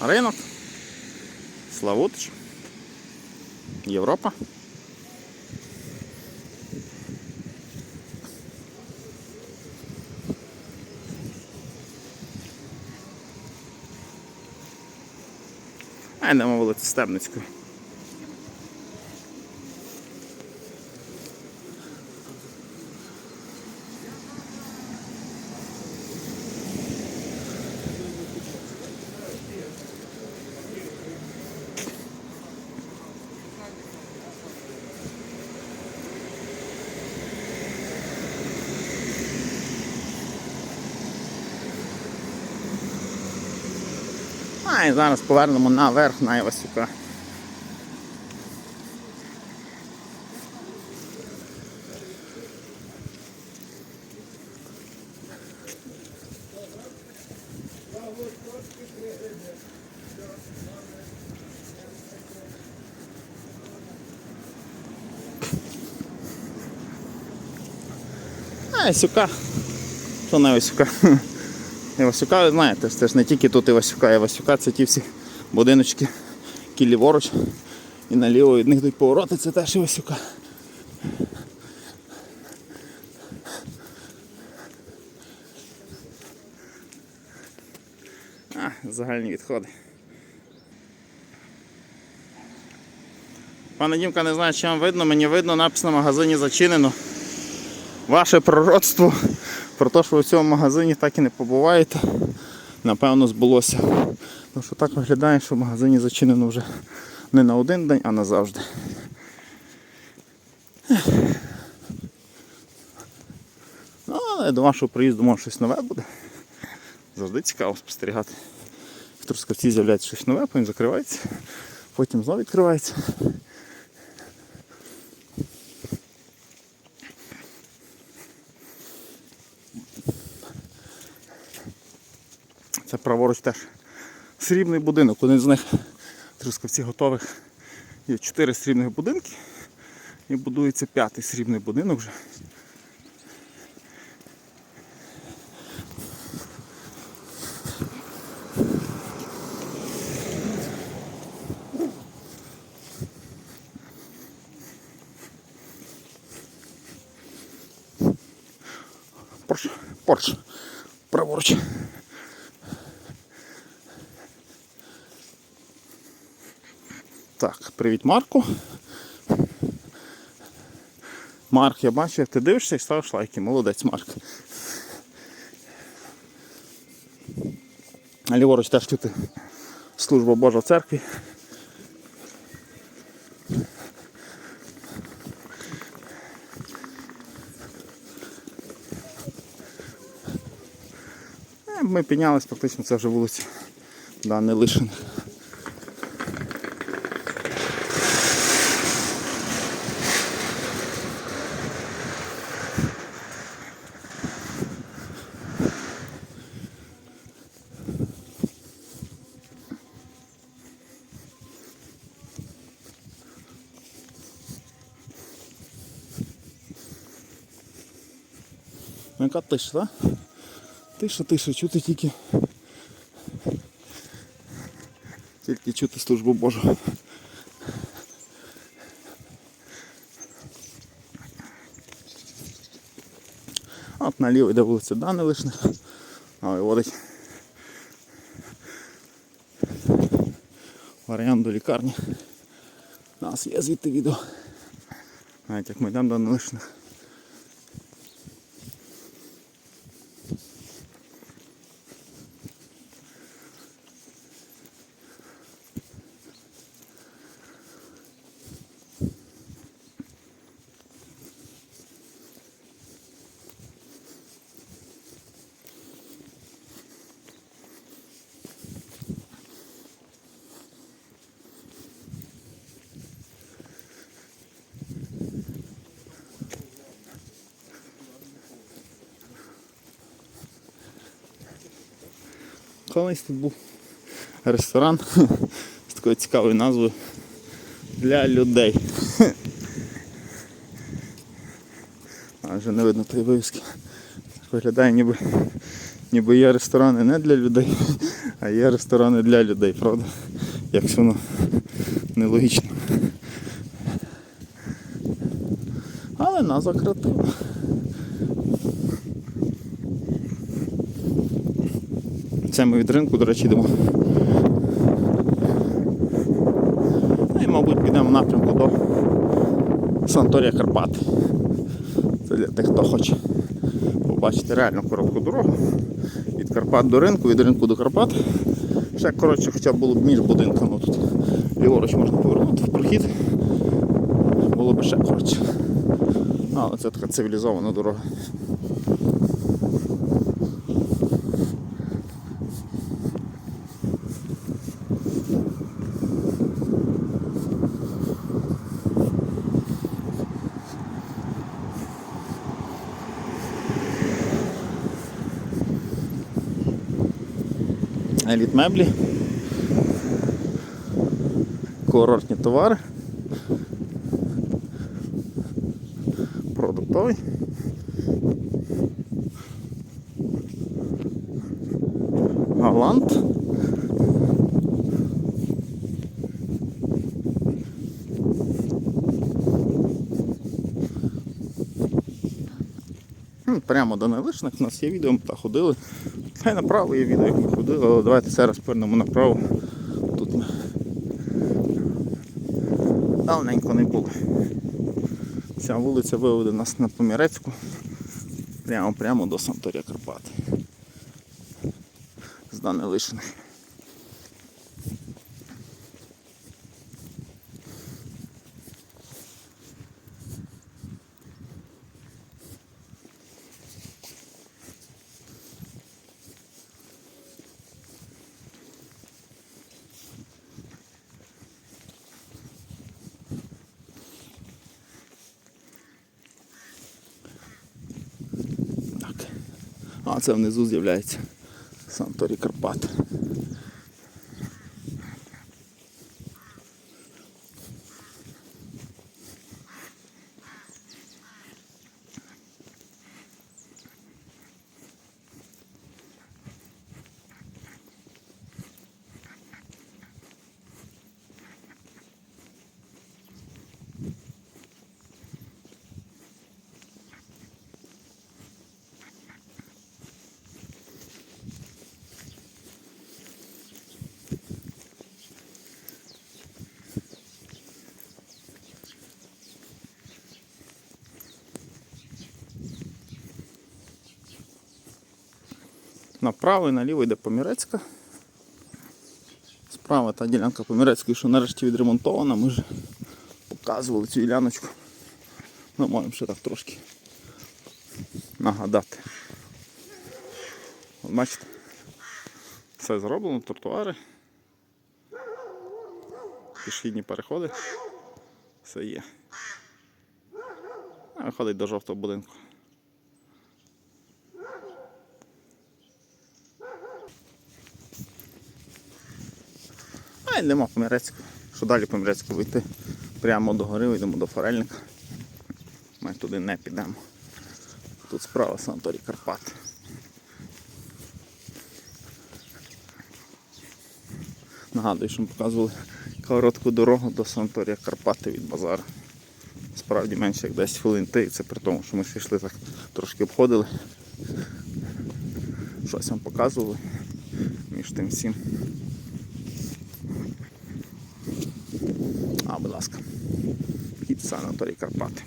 Ринок. Славутич. Європа. А йдемо вулицю Стебницькою. І зараз повернемо наверх на Івасюка. А, Івасюка. Що на Івасюка? Івасюка, знаєте, це ж не тільки тут Івасюка, Івасюка це ті всі будиночки, які ліворуч і наліво від них йдуть повороти, це теж Івасюка. А, загальні відходи. Пане Дімка, не знаю, чи вам видно, мені видно, напис на магазині зачинено. Ваше пророцтво про те, що ви в цьому магазині так і не побуваєте, напевно, збулося. Тому що так виглядає, що в магазині зачинено вже не на один день, а назавжди. Ну, але до вашого приїзду може щось нове буде. Завжди цікаво спостерігати. В Трускавці з'являється щось нове, потім закривається, потім знову відкривається. Це праворуч теж срібний будинок. Один з них Трускавці готових. Є чотири срібних будинки і будується п'ятий срібний будинок вже. Порш, Порш, праворуч. Так, привіт, Марку. Марк, я бачу, як ти дивишся і ставиш лайки. Молодець, Марк. Ліворуч теж чути служба Божа в церкві. Е, Ми піднялись, фактично це вже вулиця да, не лишених. Яка тиша, так? Тиша, тиша, чути тільки. Тільки чути службу Божу. От наліво йде вулиця Данилишних, а виводить варіант до лікарні. У нас є звідти відео. Навіть як ми йдемо до Данилишних. Колись тут був ресторан з такою цікавою назвою для людей. А вже не видно тої вивіски. Виглядає ніби, ніби є ресторани не для людей, а є ресторани для людей, правда? Якщо воно нелогічно. Але нас закрутило. Це ми від ринку, до речі, йдемо. Ну і, мабуть, підемо в напрямку до Санаторія Карпати. Це для тих, хто хоче побачити реально коротку дорогу. Від Карпат до ринку, від ринку до Карпат. Ще коротше, хоча б було б між будинками тут. Ліворуч можна повернути в прохід. Було б ще коротше. Але це така цивілізована дорога. Еліт меблі. Курортні товари. Продуктовий. Галант. Прямо до налишних у нас є відео, так ходили. Та й направо є відео, як ми ходили, але давайте зараз повернемо направо. Тут ми давненько не було. Ця вулиця виведе нас на Помірецьку. Прямо прямо до Санторія Карпати. З Данилишиних. А це внизу з'являється Санторі Карпати. Направо і наліво йде Помірецька. Справа та ділянка Помірецької, що нарешті відремонтована, ми вже показували цю діляночку. Ми можемо ще так трошки нагадати. От бачите, все зроблено, тротуари, пішохідні переходи, все є. Виходить до жовтого будинку. Йдемо по Мірецьку. Що далі по Мірецьку вийти? Прямо до гори, йдемо до Форельника. Ми туди не підемо. Тут справа Санаторій Карпат. Нагадую, що ми показували коротку дорогу до Санаторія Карпати від базару. Справді менше як 10 хвилин йти, і це при тому, що ми ще йшли так трошки обходили. Щось вам показували між тим всім. Будь ласка. Хід санаторій Карпати.